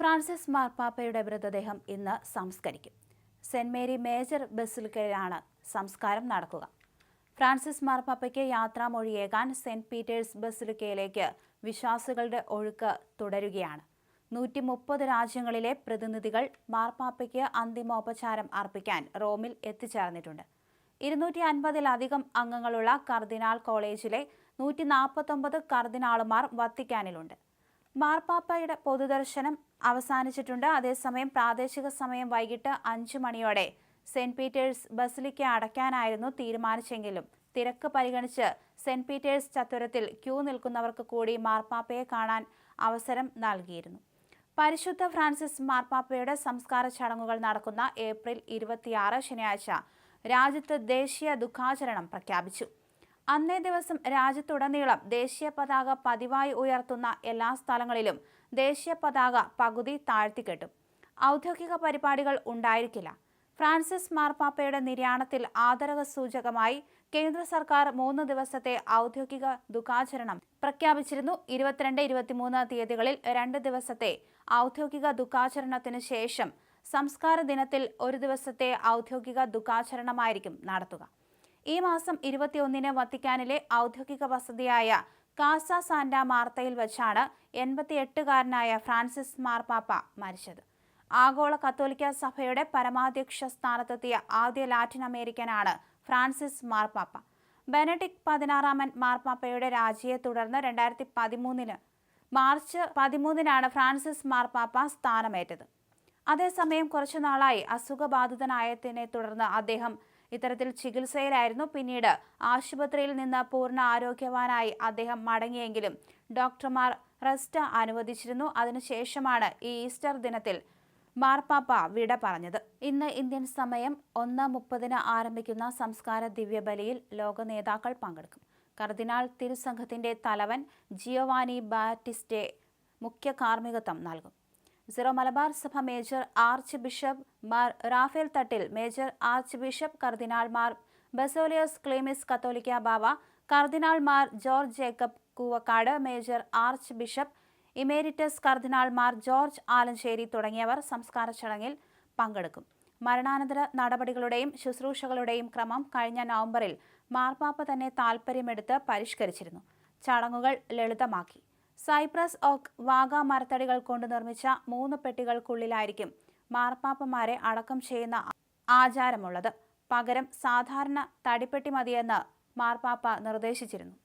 Francis മാർപ്പാപ്പയുടെ മൃതദേഹം ഇന്ന് സംസ്കരിക്കും. സെന്റ് മേരി മേജർ ബസിലിക്കയിലാണ് സംസ്കാരം നടക്കുക. ഫ്രാൻസിസ് മാർപ്പാപ്പയ്ക്ക് യാത്രാമൊഴിയേകാൻ സെന്റ് പീറ്റേഴ്സ് ബസിലിക്കയിലേക്ക് വിശ്വാസികളുടെ ഒഴുക്ക് തുടരുകയാണ്. നൂറ്റി മുപ്പത് രാജ്യങ്ങളിലെ പ്രതിനിധികൾ മാർപ്പാപ്പയ്ക്ക് അന്തിമോപചാരം അർപ്പിക്കാൻ റോമിൽ എത്തിച്ചേർന്നിട്ടുണ്ട്. ഇരുന്നൂറ്റി അൻപതിലധികം അംഗങ്ങളുള്ള കർദിനാൾ കോളേജിലെ നൂറ്റി നാൽപ്പത്തൊമ്പത് കർദിനാളുമാർ വത്തിക്കാനിലുണ്ട്. മാർപ്പാപ്പയുടെ പൊതുദർശനം അവസാനിച്ചിട്ടുണ്ട്. അതേസമയം പ്രാദേശിക സമയം വൈകിട്ട് അഞ്ചു മണിയോടെ സെന്റ് പീറ്റേഴ്സ് ബസിലിക്ക അടയ്ക്കാനായിരുന്നു തീരുമാനിച്ചെങ്കിലും തിരക്ക് പരിഗണിച്ച് സെന്റ് പീറ്റേഴ്സ് ചത്തുരത്തിൽ ക്യൂ നിൽക്കുന്നവർക്ക് കൂടി മാർപ്പാപ്പയെ കാണാൻ അവസരം നൽകിയിരുന്നു. പരിശുദ്ധ ഫ്രാൻസിസ് മാർപ്പാപ്പയുടെ സംസ്കാര ചടങ്ങുകൾ നടക്കുന്ന ഏപ്രിൽ ഇരുപത്തിയാറ് ശനിയാഴ്ച രാജ്യത്ത് ദേശീയ ദുഃഖാചരണം പ്രഖ്യാപിച്ചു. അന്നേ ദിവസം രാജ്യത്തുടനീളം ദേശീയ പതാക പതിവായി ഉയർത്തുന്ന എല്ലാ സ്ഥലങ്ങളിലും ദേശീയ പതാക പകുതി താഴ്ത്തിക്കെട്ടും. ഔദ്യോഗിക പരിപാടികൾ ഉണ്ടായിരിക്കില്ല. ഫ്രാൻസിസ് മാർപ്പാപ്പയുടെ നിര്യാണത്തിൽ ആദരവ് സൂചകമായി കേന്ദ്ര സർക്കാർ മൂന്ന് ദിവസത്തെ ഔദ്യോഗിക ദുഃഖാചരണം പ്രഖ്യാപിച്ചിരുന്നു. ഇരുപത്തിരണ്ട് ഇരുപത്തിമൂന്ന് തീയതികളിൽ രണ്ട് ദിവസത്തെ ഔദ്യോഗിക ദുഃഖാചരണത്തിന് ശേഷം സംസ്കാര ദിനത്തിൽ ഒരു ദിവസത്തെ ഔദ്യോഗിക ദുഃഖാചരണമായിരിക്കും നടത്തുക. ഈ മാസം ഇരുപത്തിയൊന്നിന് വത്തിക്കാനിലെ ഔദ്യോഗിക വസതിയായ കാസ സാന്റ മാർത്തയിൽ വച്ചാണ് എൺപത്തിയെട്ടുകാരനായ ഫ്രാൻസിസ് മാർപ്പാപ്പ മരിച്ചത്. ആഗോള കത്തോലിക്ക സഭയുടെ പരമാധ്യക്ഷ സ്ഥാനത്തെത്തിയ ആദ്യ ലാറ്റിൻ അമേരിക്കനാണ് ഫ്രാൻസിസ് മാർപ്പാപ്പ. ബെനഡിക് പതിനാറാമൻ മാർപ്പാപ്പയുടെ രാജിയെ തുടർന്ന് രണ്ടായിരത്തി പതിമൂന്നിന് മാർച്ച് പതിമൂന്നിനാണ് ഫ്രാൻസിസ് മാർപ്പാപ്പ സ്ഥാനമേറ്റത്. അതേസമയം കുറച്ചു നാളായി അസുഖബാധിതനായതിനെ തുടർന്ന് അദ്ദേഹം ഇത്തരത്തിൽ ചികിത്സയിലായിരുന്നു പിന്നീട്. ആശുപത്രിയിൽ നിന്ന് പൂർണ ആരോഗ്യവാനായി അദ്ദേഹം മടങ്ങിയെങ്കിലും ഡോക്ടർമാർ റെസ്റ്റ് അനുവദിച്ചിരുന്നു. അതിനുശേഷമാണ് ഈ ഈസ്റ്റർ ദിനത്തിൽ മാർപ്പാപ്പ വിട പറഞ്ഞത്. ഇന്ന് ഇന്ത്യൻ സമയം ഒന്ന് മുപ്പതിന് ആരംഭിക്കുന്ന സംസ്കാര ദിവ്യബലിയിൽ ലോക നേതാക്കൾ പങ്കെടുക്കും. കർദിനാൾ തിരുസംഘത്തിന്റെ തലവൻ ജിയോവാനി ബാറ്റിസ്റ്റെ മുഖ്യ കാർമ്മികത്വം നൽകും. സിറോ മലബാർ സഭ major archbishop Mar Raphael Thattil major archbishop കർദിനാൾ മാർ ബസോലിയോസ് ക്ലീമിസ് കത്തോലിക്ക ബാവ കർദിനാൾ Mar George Jacob Koovakad major archbishop emeritus കർദിനാൾ മാർ ജോർജ് ആലഞ്ചേരി തുടങ്ങിയവർ സംസ്കാര ചടങ്ങിൽ പങ്കെടുക്കും. മരണാനന്തര നടപടികളുടെയും ശുശ്രൂഷകളുടെയും ക്രമം കഴിഞ്ഞ നവംബറിൽ മാർപ്പാപ്പ തന്നെ താൽപ്പര്യമെടുത്ത് പരിഷ്കരിച്ചിരുന്നു. ചടങ്ങുകൾ ലളിതമാക്കി. സൈപ്രസ് ഓക്ക് വാഗ മരത്തടികൾ കൊണ്ട് നിർമ്മിച്ച മൂന്ന് പെട്ടികൾക്കുള്ളിലായിരിക്കും മാർപ്പാപ്പമാരെ അടക്കം ചെയ്യുന്ന ആചാരമുള്ളത്. പകരം സാധാരണ തടിപ്പെട്ടി മതിയെന്ന് മാർപ്പാപ്പ നിർദ്ദേശിച്ചിരുന്നു.